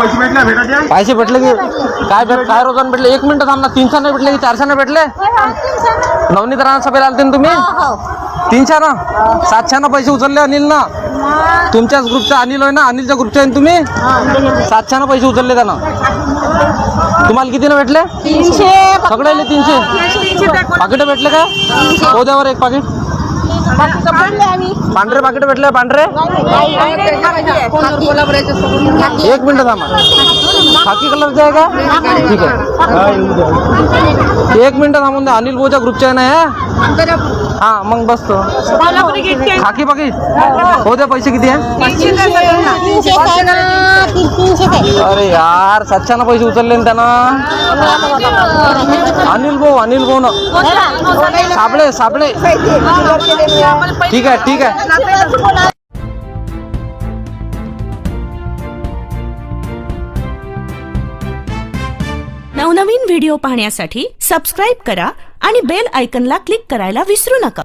पैसे भेटले भेटायचे पैसे भेटले की काय भेट काय रोजानं भेटले? एक मिनिट थांब ना. तीनशे नाही भेटले की चारशे नाही भेटले नवनीत राणा सभेला आलते ना तुम्ही? तीनशे ना सातशे ना पैसे उचलले अनिल ना तुमच्याच ग्रुपचा अनिल होय ना? अनिलच्या ग्रुपचे आहे ना तुम्ही? सातशे ना पैसे उचलले त्यानं. तुम्हाला किती ना भेटले? तीनशे सगळ्याले तीनशे? पाकिट भेटले काय हो द्यावर एक पाकिट. पांढरे पाकिट भेटले पांढरे? एक मिनिट थांबा. खाकी कलरचे आहे का? ठीक आहे. एक मिनिट थांबून द्या. अनिल भाऊच्या ग्रुपचे आहे ना हे? हा मग बसतो खाकी पाकिट हो द्या पैसे किती आहे? अरे यार सातशे पैसे उचलले ना अनिल भाऊ अनिल भाऊ ना सापडे सापडे ठीक आहे ठीक आहे. नवनवीन व्हिडिओ पाहण्यासाठी सबस्क्राईब करा आणि बेल आयकनला क्लिक करायला विसरू नका.